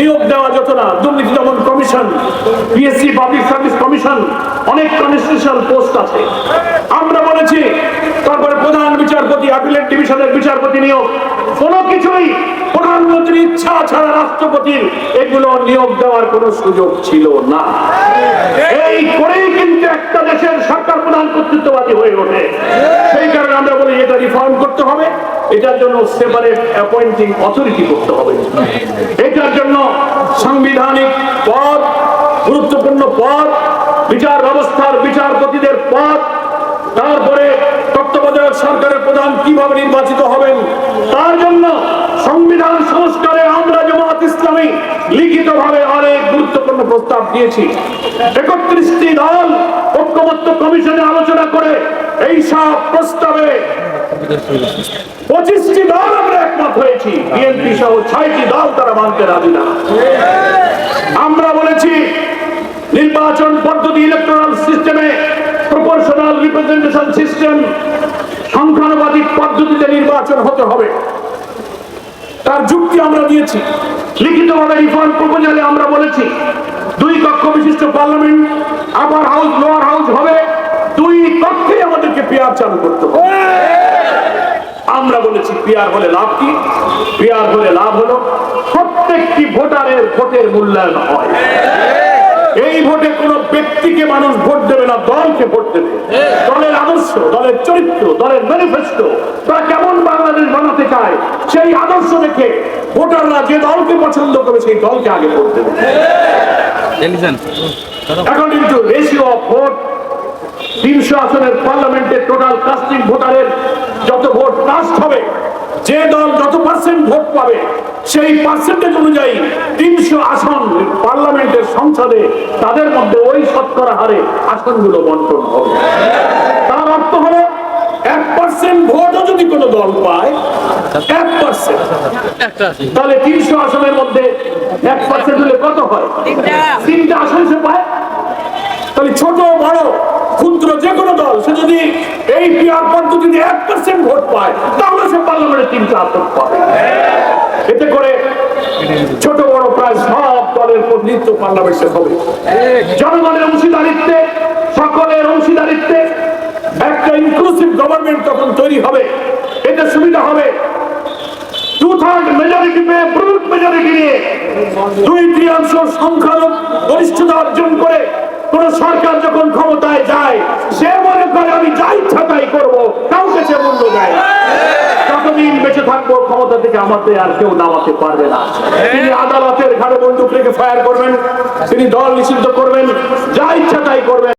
নিয়োগ দেওয়া যেত না, দুর্নীতি দমন commission PSC public service commission, অনেক কনস্টিটিউশনাল পোস্ট আছে। আমরা বলেছি, তারপরে প্রধান বিচারপতি আপিলেট ডিভিশনের বিচারপতি নিয়োগ। কোনো কিছুই প্রধানমন্ত্রীর ইচ্ছা ছাড়া রাষ্ট্রপতির এগুলো নিয়োগ দেওয়ার কোনো সুযোগ ছিল না। এই করেই কিন্তু একটা দেশের সরকার প্রধান কর্তৃত্ববাদী হয়ে ওঠে সেই কারণে আমরা বলি এটা রিফর্ম করতে হবে এটার জন্য সেপারেট অ্যাপয়েন্টিং অথরিটি করতে হবে। এটার জন্য সাংবিধানিক পদ গুরুত্বপূর্ণ পদ বিচার ব্যবস্থার বিচারপতিদের পদ তারপরে তত্ত্বাবধায়ক সরকারের প্রধান কীভাবে নির্বাচিত হবেন, তার জন্য সংবিধান সংস্কারে আমরা জামাত ইসলামী লিখিতভাবে অনেক গুরুত্বপূর্ণ প্রস্তাব দিয়েছি। একত্রিশটি দল ঐক্যমত্য কমিশনে আলোচনা করে এই সব প্রস্তাবে পঁচিশটি দল আমরা একমত হয়েছি। বিএনপি সহ ছয়টি দল তারা মানতে রাজি না। আমরা বলেছি, নির্বাচন পদ্ধতি ইলেকট্রাল সিস্টেমে প্রপোর্শনাল রিপ্রেজেন্টেশন সিস্টেম সংখ্যানুপাতিক পদ্ধতিতে নির্বাচন হতে হবে। তার যুক্তি আমরা দিয়েছি। লিখিতভাবে রিফর্ম প্রপোজালে আমরা বলেছি, দুই কক্ষ বিশিষ্ট parliament upper house lower house হবে দুই কক্ষে আমাদেরকে পেয়ার চালু করতে হবে আমরা বলেছি পিয়ার হলে লাভ কি? পিয়ার হলে লাভ হলো প্রত্যেকটি ভোটারের ভোটের মূল্যায়ন হয়। এই ভোটে কোন ব্যক্তিকে মানুষ ভোট দেবে না দলকে ভোট দেবে। দলের আদর্শ দলের চরিত্র দলের ম্যানিফেস্টো তারা কেমন বাংলাদেশ বানাতে চায় সেই আদর্শ দেখে ভোটাররা যে দলকে পছন্দ করে সেই দলকে আগে ভোট দেবে। এখন কিন্তু রেশিও অফ ভোট তিনশো আসনের পার্লামেন্টের টোটাল কাস্টিং ভোটারের যত যে দল যত পার্সেন্ট ভোট পাবে সেই পার্সেন্টেজ অনুযায়ী তিনশো আসন পার্লামেন্টের সংসদে তাদের মধ্যে ওই শতকরা হারে আসনগুলো বন্টন হবে। তার অর্থ হলো এক পার্সেন্ট ভোটও যদি কোনো দল পায় এক পার্সেন্ট তাহলে তিনশো আসনের মধ্যে এক পার্সেন্ট হলে কত হয়? তিনটা আসন সে পায়। তাহলে ছোট বড় ক্ষুদ্র যে কোনো দল সে যদি এই পিয়ার পিআর পদ্ধতিতে এক পার্সেন্ট ভোট পায়, তাহলে সে পার্লামেন্টে তিনটা আসন পাবে। এতে করে ছোট বড় প্রায় সব দলের প্রতিনিধিত্ব পার্লামেন্টে হবে। জনগণের অংশীদারিত্বে, সকলের অংশীদারিত্বে একটা ইনক্লুসিভ গভর্নমেন্ট তখন তৈরি হবে। এতে সুবিধা হবে। টু থার্ড মেজরিটি পেয়ে ব্রুট মেজরিটি নিয়ে দুই তৃতীয়াংশ সংখ্যালঘু গরিষ্ঠতা অর্জন করে কোন সরকার যখন ক্ষমতায় যায়, সে মনে করে আমি যা ইচ্ছা তাই করব কাউকে সে মূল্য দেয় না। যতদিন বেঁচে থাকব, ক্ষমতা থেকে আমাদের আর কেউ নামাতে পারবে না তিনি আদালতের ঘাড়ে বন্দুক রেখে ফায়ার করবেন, তিনি দল নিষিদ্ধ করবেন, যা ইচ্ছা তাই করবেন